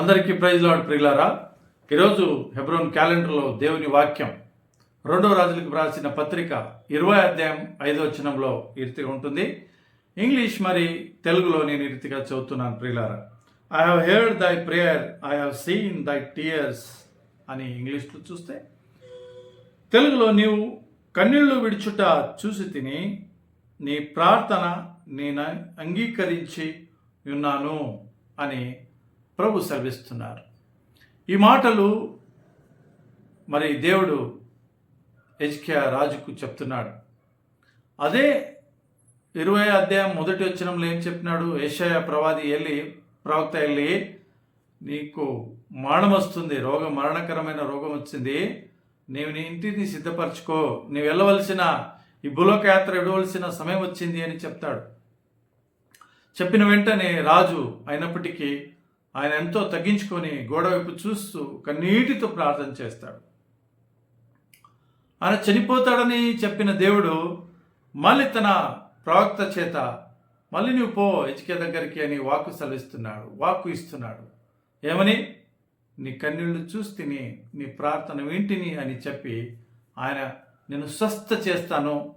అందరికీ praise lord ప్రియులారా. ఈరోజు హెబ్రోన్ క్యాలెండర్లో దేవుని వాక్యం. రెండో రాజులకు రాసిన పత్రిక ఇరవై అధ్యాయం ఐదో వచనంలో ఈ రీతిగా ఉంటుంది. ఇంగ్లీష్ మరి తెలుగులో నేను ఈ రీతిగా చదువుతున్నాను ప్రియులారా. I have heard thy prayer I have seen thy tears అని ఇంగ్లీష్లో చూస్తే తెలుగులో నీవు కన్నీళ్ళు విడుచుట చూసి తిని నీ ప్రార్థన నేను అంగీకరించి ఉన్నాను అని ప్రభు సెలవిస్తున్నారు. ఈ మాటలు మరి దేవుడు హెచ్కే రాజుకు చెప్తున్నాడు. అదే ఇరవై అధ్యాయం మొదటి వచ్చినంలో ఏం చెప్పినాడు? ఏషయ ప్రవాది వెళ్ళి ప్రవక్త వెళ్ళి నీకు మరణం వస్తుంది రోగం మరణకరమైన రోగం వచ్చింది. నీవు నీ ఇంటిని సిద్ధపరచుకో. నీవు వెళ్ళవలసిన ఈ భూలోక యాత్ర ఇవ్వవలసిన సమయం వచ్చింది అని చెప్తాడు. చెప్పిన వెంటనే రాజు అయినప్పటికీ ఆయన ఎంతో తగ్గించుకొని గోడ వైపు చూస్తూ కన్నీటితో ప్రార్థన చేస్తాడు. ఆయన చనిపోతాడని చెప్పిన దేవుడు మళ్ళీ తన ప్రవక్త చేత మళ్ళీ నువ్వు పో హెచ్కే దగ్గరికి అని వాక్కు సెలవిస్తున్నాడు వాక్కు ఇస్తున్నాడు. ఏమని? నీ కన్నీళ్ళు చూస్తేని నీ ప్రార్థన వింటిని అని చెప్పి ఆయన నేను స్వస్థ చేస్తాను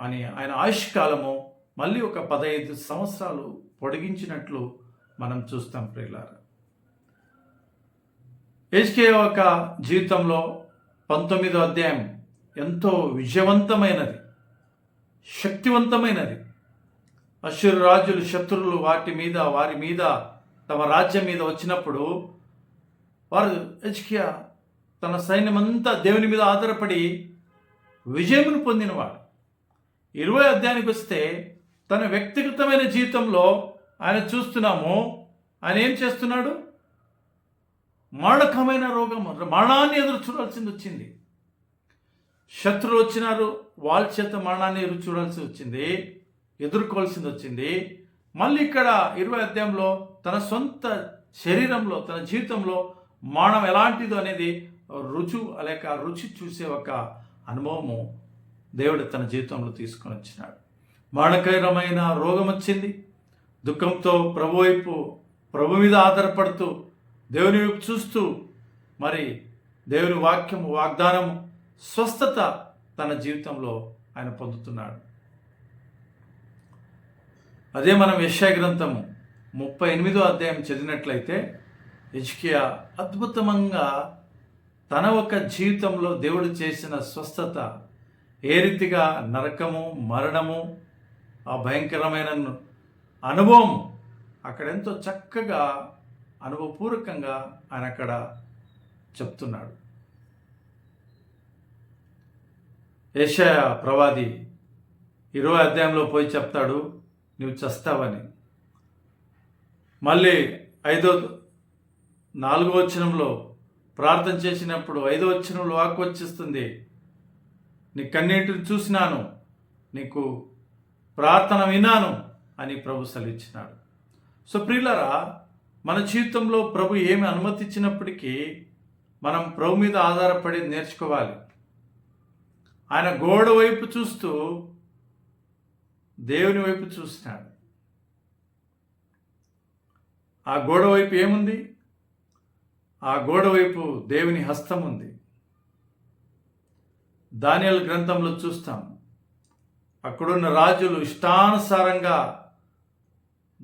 అని ఆయన ఆయుష్కాలము మళ్ళీ ఒక పదహైదు సంవత్సరాలు పొడిగించినట్లు మనం చూస్తాం ప్రియులారా. హెచ్కే యొక్క జీవితంలో పంతొమ్మిదో అధ్యాయం ఎంతో విజయవంతమైనది శక్తివంతమైనది. అశ్వరు రాజులు శత్రువులు వాటి మీద వారి మీద తమ రాజ్యం మీద వచ్చినప్పుడు వారు హెచ్కియా తన సైన్యమంతా దేవుని మీద ఆధారపడి విజయమును పొందినవాడు. ఇరవై అధ్యాయానికి వస్తే తన వ్యక్తిగతమైన జీవితంలో ఆయన చూస్తున్నాము. ఆయన ఏం చేస్తున్నాడు? మారకమైన రోగం మరణాన్ని ఎదురు చూడాల్సింది వచ్చింది. శత్రువులు వచ్చినారు వాళ్ళ చేత మరణాన్ని ఎదురు చూడాల్సి వచ్చింది ఎదుర్కోవాల్సింది వచ్చింది. మళ్ళీ ఇక్కడ ఇరవై అధ్యాయంలో తన సొంత శరీరంలో తన జీవితంలో మానం ఎలాంటిదో అనేది రుచు లేక రుచి చూసే ఒక అనుభవము దేవుడు తన జీవితంలో తీసుకొని వచ్చినాడు. మరణకరమైన రోగం వచ్చింది. దుఃఖంతో ప్రభు వైపు ప్రభు మీద ఆధారపడుతూ దేవుని వైపు చూస్తూ మరి దేవుని వాక్యము వాగ్దానము స్వస్థత తన జీవితంలో ఆయన పొందుతున్నాడు. అదే మనం యశా గ్రంథము ముప్పై ఎనిమిదో అధ్యాయం చదివినట్లయితే యజ్కియా అద్భుతంగా తన ఒక జీవితంలో దేవుడు చేసిన స్వస్థత ఏ రీతిగా నరకము మరణము ఆ భయంకరమైన అనుభవం. అక్కడ ఎంతో చక్కగా అనుభవపూర్వకంగా ఆయన అక్కడ చెప్తున్నాడు. ఏషయ ప్రవాది ఇరవై అధ్యాయంలో పోయి చెప్తాడు నువ్వు చస్తావని. మళ్ళీ ఐదో నాలుగో వచనంలో ప్రార్థన చేసినప్పుడు ఐదో వచనంలో వాక్కు వచ్చేస్తుంది నీ కన్నీటిని చూసినాను నీకు ప్రార్థన విన్నాను అని ప్రభు సెలవిచ్చినాడు. సో ప్రియులరా మన జీవితంలో ప్రభు ఏమి అనుమతిచ్చినప్పటికీ మనం ప్రభు మీద ఆధారపడి నేర్చుకోవాలి. ఆయన గోడ వైపు చూస్తూ దేవుని వైపు చూస్తాడు ఆ గోడ వైపు ఏముంది? ఆ గోడ వైపు దేవుని హస్తం ఉంది. దానియల్ గ్రంథంలో చూస్తాం. అక్కడున్న రాజులు ఇష్టానుసారంగా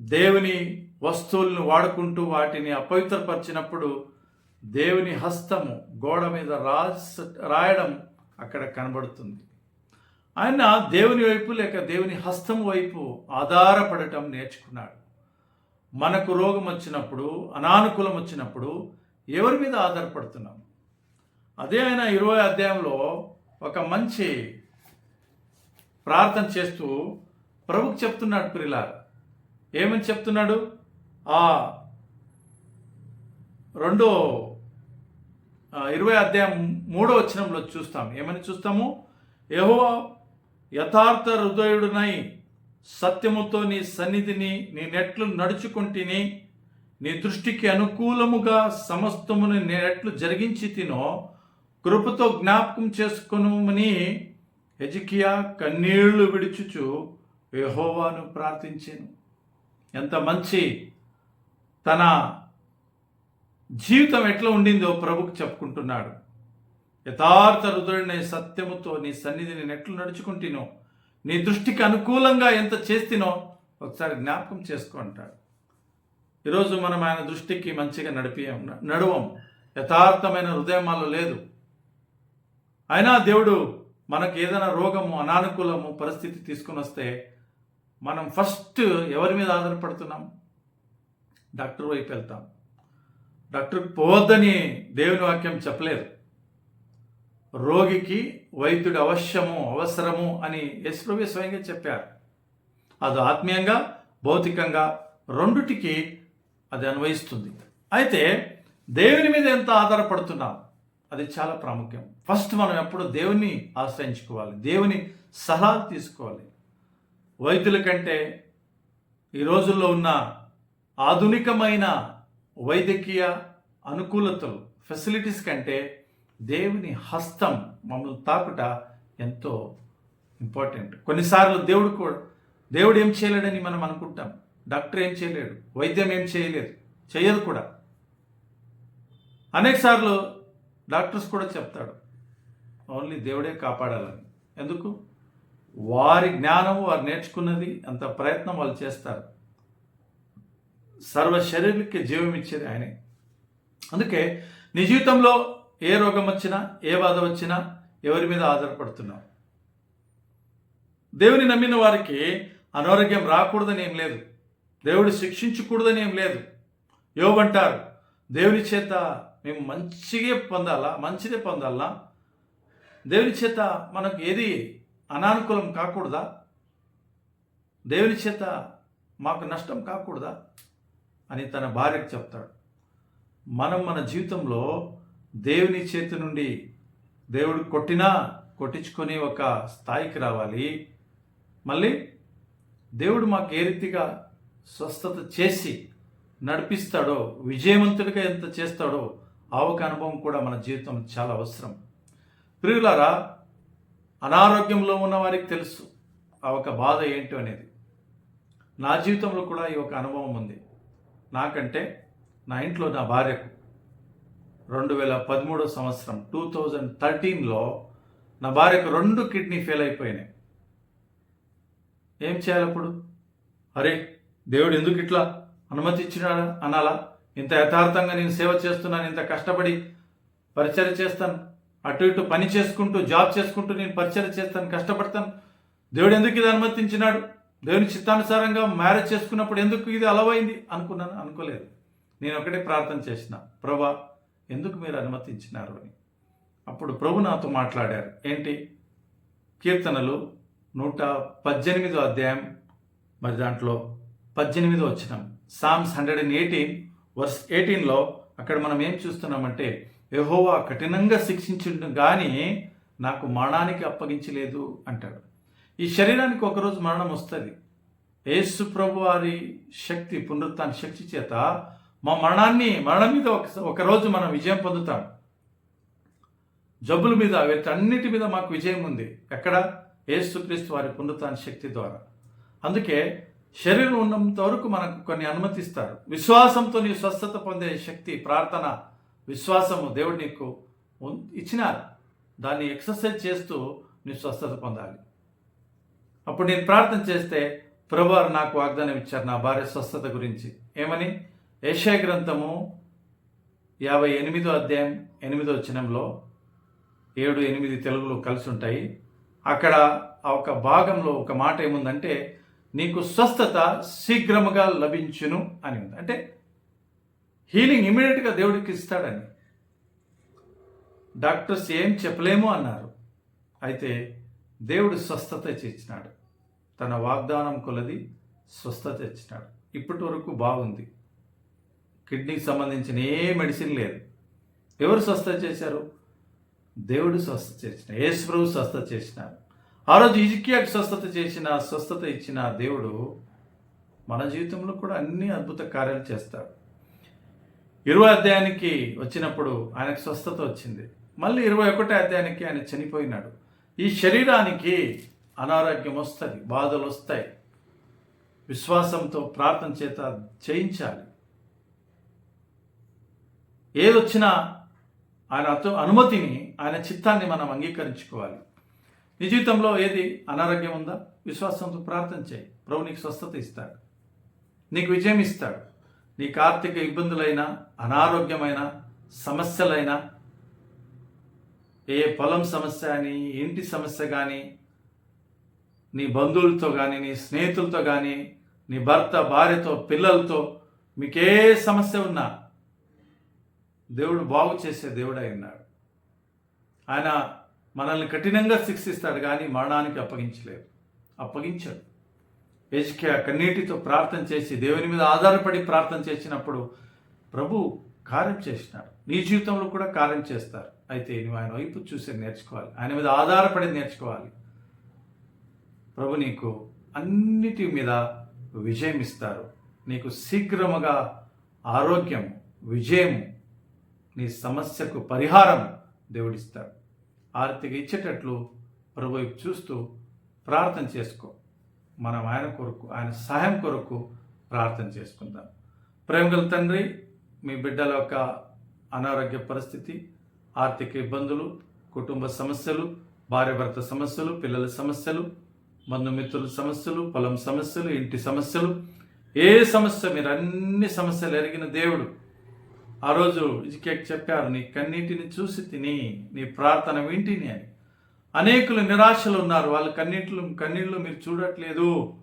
దేవుని వస్తువులను వాడుకుంటూ వాటిని అపవిత్రపరిచినప్పుడు దేవుని హస్తము గోడ మీద రాస రాయడం అక్కడ కనబడుతుంది. ఆయన దేవుని వైపు లేక దేవుని హస్తం వైపు ఆధారపడటం నేర్చుకున్నాడు. మనకు రోగం వచ్చినప్పుడు అనానుకూలం వచ్చినప్పుడు ఎవరి మీద ఆధారపడుతున్నాం? అదే ఆయన ఇరవై అధ్యాయంలో ఒక మంచి ప్రార్థన చేస్తూ ప్రభుకు చెప్తున్నాడు ప్రిలార్ ఏమని చెప్తున్నాడు? ఆ రెండో ఇరవై అధ్యాయం మూడో వచనంలో చూస్తాం. ఏమని చూస్తాము? యహో యథార్థ హృదయుడునై సత్యముతో నీ సన్నిధిని నీ నెట్లు నడుచుకుంటుని నీ దృష్టికి అనుకూలముగా సమస్తమును నెట్లు జరిగించి తినో కృపతో జ్ఞాపకం చేసుకునుమని హెజికియా కన్నీళ్ళు విడుచుచు యహోవాను ప్రార్థించాను. ఎంత మంచి తన జీవితం ఎట్లా ఉండిందో ప్రభుకు చెప్పుకుంటున్నాడు. యథార్థ హృదయుడిని సత్యముతో నీ సన్నిధి నేను ఎట్లు నడుచుకుంటునో నీ దృష్టికి అనుకూలంగా ఎంత చేstiనో ఒకసారి జ్ఞాపకం చేసుకో అంటాడు. ఈరోజు మనం ఆయన దృష్టికి మంచిగా నడిపే నడువం. యథార్థమైన హృదయం లేదు. అయినా దేవుడు మనకు ఏదైనా రోగము అనానుకూలము పరిస్థితి తీసుకుని వస్తే మనం ఫస్ట్ ఎవరి మీద ఆధారపడుతున్నాం? డాక్టర్ వైపు వెళ్తాం. డాక్టర్ పోవద్దని దేవుని వాక్యం చెప్పలేదు. రోగికి వైద్యుడు అవశ్యము అవసరము అని యశ్వ్రవ్య స్వయంగా చెప్పారు. అది ఆత్మీయంగా భౌతికంగా రెండుటికి అది అన్వయిస్తుంది. అయితే దేవుని మీద ఎంత ఆధారపడుతున్నాం? అది చాలా ప్రాముఖ్యం. ఫస్ట్ మనం ఎప్పుడు దేవుని ఆశ్రయించుకోవాలి. దేవుని సలహా తీసుకోవాలి. వైద్యుల కంటే ఈ రోజుల్లో ఉన్న ఆధునికమైన వైద్యకీయ అనుకూలతలు ఫెసిలిటీస్ కంటే దేవుని హస్తం మమ్మల్ని తాకుట ఎంతో ఇంపార్టెంట్ కొన్నిసార్లు దేవుడు కూడా దేవుడు ఏం చేయలేడని మనం అనుకుంటాం. డాక్టర్ ఏం చేయలేడు వైద్యం ఏం చేయలేదు చేయదు కూడా. అనేక సార్లు డాక్టర్స్ కూడా చెప్తాడు ఓన్లీ దేవుడే కాపాడాలని. ఎందుకు? వారి జ్ఞానం వారు నేర్చుకున్నది అంత ప్రయత్నం వాళ్ళు చేస్తారు. సర్వ శరీరానికి జీవం ఇచ్చేది ఆయనే. అందుకే నీ జీవితంలో ఏ రోగం వచ్చినా ఏ బాధ వచ్చినా ఎవరి మీద ఆధారపడుతున్నావు? దేవుని నమ్మిన వారికి అనారోగ్యం రాకూడదని ఏం లేదు. దేవుడు శిక్షించకూడదని ఏం లేదు. యోబంటారు దేవుని చేత మేము మంచిగా పొందాలా? మంచిదే పొందాలా? దేవుని చేత మనకు ఏది అనానుకూలం కాకూడదా? దేవుని చేత మాకు నష్టం కాకూడదా? అని తన భార్యకు చెప్తాడు. మనం మన జీవితంలో దేవుని చేతి నుండి దేవుడు కొట్టినా కొట్టించుకొని ఒక స్థాయికి రావాలి. మళ్ళీ దేవుడు మాకు ఏ రీతిగా స్వస్థత చేసి నడిపిస్తాడో విజయవంతుడిగా ఎంత చేస్తాడో ఆ ఒక అనుభవం కూడా మన జీవితం చాలా అవసరం. ప్రియులారా అనారోగ్యంలో ఉన్న వారికి తెలుసు ఆ ఒక బాధ ఏంటో అనేది. నా జీవితంలో కూడా ఈ ఒక అనుభవం ఉంది. నాకంటే నా ఇంట్లో నా భార్యకు రెండు వేల పదమూడో సంవత్సరం టూ థౌజండ్ థర్టీన్లో నా భార్యకు రెండు కిడ్నీ ఫెయిల్ అయిపోయినాయి. ఏం చేయాలి అప్పుడు? అరే దేవుడు ఎందుకు ఇట్లా అనుమతిచ్చినాడా అనాలా? ఇంత యథార్థంగా నేను సేవ చేస్తున్నాను ఇంత కష్టపడి పరిచయం చేస్తాను. అటు ఇటు పని చేసుకుంటూ జాబ్ చేసుకుంటూ నేను పరిచయం చేస్తాను కష్టపడతాను. దేవుడు ఎందుకు ఇది అనుమతించినాడు? దేవుని చిత్తానుసారంగా మ్యారేజ్ చేసుకున్నప్పుడు ఎందుకు ఇది అలవైంది అనుకున్నాను అనుకోలేదు. నేను ఒకటే ప్రార్థన చేసిన ప్రభా ఎందుకు మీరు అనుమతించినారు? అని. అప్పుడు ప్రభు నాతో మాట్లాడారు ఏంటి? కీర్తనలు నూట పద్దెనిమిదో అధ్యాయం మరి దాంట్లో పద్దెనిమిదో వచ్చినాం psalms hundred and eighteen verse ఎయిటీన్లో అక్కడ మనం ఏం చూస్తున్నామంటే యహోవా కఠినంగా శిక్షించుండు కానీ నాకు మరణానికి అప్పగించలేదు అంటాడు. ఈ శరీరానికి ఒకరోజు మరణం వస్తుంది. యేసు ప్రభు వారి శక్తి పునరుత్న శక్తి చేత మా మరణాన్ని మరణం మీద ఒక ఒకరోజు మనం విజయం పొందుతాం. జబ్బుల మీద వీటన్నిటి మీద మాకు విజయం ఉంది. ఎక్కడ? యేసుక్రీస్తు వారి పునరుత్న శక్తి ద్వారా. అందుకే శరీరం ఉన్నంత వరకు మనకు కొన్ని అనుమతిస్తారు. విశ్వాసంతో నీ స్వస్థత పొందే శక్తి ప్రార్థన విశ్వాసము దేవుడు నీకు ఇచ్చినారు. దాన్ని ఎక్సర్సైజ్ చేస్తూ నీ స్వస్థత పొందాలి. అప్పుడు నేను ప్రార్థన చేస్తే ప్రభువారు నాకు వాగ్దానం ఇచ్చారు నా భార్య స్వస్థత గురించి. ఏమని? ఏషయ గ్రంథము యాభై ఎనిమిదో అధ్యాయం ఎనిమిదో వచనంలో ఏడు ఎనిమిది తెలుగులో కలిసి ఉంటాయి. అక్కడ ఆ ఒక భాగంలో ఒక మాట ఏముందంటే నీకు స్వస్థత శీఘ్రముగా లభించును అని ఉంది. అంటే హీలింగ్ ఇమీడియట్గా దేవుడికి ఇస్తాడని. డాక్టర్స్ ఏం చెప్పలేము అన్నారు. అయితే దేవుడు స్వస్థత ఇచ్చినాడు తన వాగ్దానం కొలది స్వస్థత ఇచ్చినాడు. ఇప్పటి వరకు బాగుంది. కిడ్నీకి సంబంధించిన ఏ మెడిసిన్ లేదు. ఎవరు స్వస్థ చేశారు? దేవుడు స్వస్థ చేసిన యేసుప్రభు స్వస్థ చేసినారు. ఆ రోజు ఇజికియాకి స్వస్థత చేసిన స్వస్థత ఇచ్చిన దేవుడు మన జీవితంలో కూడా అన్ని అద్భుత కార్యాలు చేస్తాడు. ఇరవై అధ్యాయానికి వచ్చినప్పుడు ఆయనకు స్వస్థత వచ్చింది. మళ్ళీ ఇరవై ఒకటే అధ్యాయానికి ఆయన చనిపోయినాడు. ఈ శరీరానికి అనారోగ్యం వస్తుంది బాధలు వస్తాయి. విశ్వాసంతో ప్రార్థన చేత చేయించాలి. ఏదొచ్చినా ఆయన అనుమతిని ఆయన చిత్తాన్ని మనం అంగీకరించుకోవాలి. నీ జీవితంలో ఏది అనారోగ్యం ఉందా? విశ్వాసంతో ప్రార్థన చేయి. ప్రభు నీకు స్వస్థత ఇస్తాడు. నీకు విజయం ఇస్తాడు. నీకు ఆర్థిక ఇబ్బందులైనా అనారోగ్యమైన సమస్యలైనా ఏ పొలం సమస్య అని ఇంటి సమస్య కానీ నీ బంధువులతో కానీ నీ స్నేహితులతో కానీ నీ భర్త భార్యతో పిల్లలతో మీకే సమస్య ఉన్నా దేవుడు బాగు చేసే దేవుడై ఉన్నాడు. ఆయన మనల్ని కఠినంగా శిక్షిస్తాడు కానీ మరణానికి అప్పగించలేదు. అప్పగించాడు. ఎజ్కియా కన్నీటితో ప్రార్థన చేసి దేవుని మీద ఆధారపడి ప్రార్థన చేసినప్పుడు ప్రభు కార్యం చేసినాడు. నీ జీవితంలో కూడా కార్యం చేస్తారు. అయితే నువ్వు ఆయన వైపు చూసి నేర్చుకోవాలి. ఆయన మీద ఆధారపడి నేర్చుకోవాలి. ప్రభు నీకు అన్నిటి మీద విజయం ఇస్తారు. నీకు శీఘ్రముగా ఆరోగ్యం విజయం నీ సమస్యకు పరిహారం దేవుడిస్తాడు. ఆర్తిగా ఇచ్చేటట్లు ప్రభు వైపు చూస్తూ ప్రార్థన చేసుకో. మనం ఆయన కొరకు ఆయన సహాయం కొరకు ప్రార్థన చేసుకుందాం. ప్రేమగల తండ్రి మీ బిడ్డల యొక్క అనారోగ్య పరిస్థితి ఆర్థిక ఇబ్బందులు కుటుంబ సమస్యలు భార్యాభర్త సమస్యలు పిల్లల సమస్యలు బంధుమిత్రుల సమస్యలు పొలం సమస్యలు ఇంటి సమస్యలు ఏ సమస్య మీరు అన్ని సమస్యలు ఎరిగిన దేవుడు ఆ రోజు ఇజికేక్ చెప్పారు నీ కన్నీటిని చూసి తిని నీ ప్రార్థన వింటిని అని. అనేకులు నిరాశలు ఉన్నారు. వాళ్ళ కన్నీళ్ళు కన్నీళ్ళు మీరు చూడట్లేదు.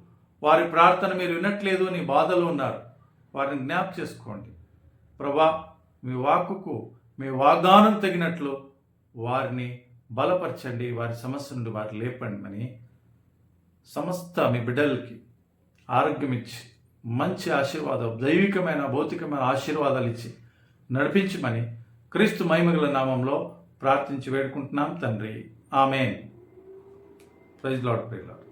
వారి ప్రార్థన మీరు వినట్లేదు అని బాధలు ఉన్నారు. వారిని జ్ఞాప్ చేసుకోండి. ప్రభా మీ వాక్కుకు మీ వాగ్దానం తగినట్లు వారిని బలపరచండి. వారి సమస్య నుండి వారు లేపండి అని సమస్త మీ బిడ్డలకి ఆరోగ్యం ఇచ్చి మంచి ఆశీర్వాదం దైవికమైన భౌతికమైన ఆశీర్వాదాలు ఇచ్చి నడిపించమని క్రీస్తు మహిమగల నామంలో ప్రార్థించి వేడుకుంటున్నాం. తండ్రి amen praise lord praise lord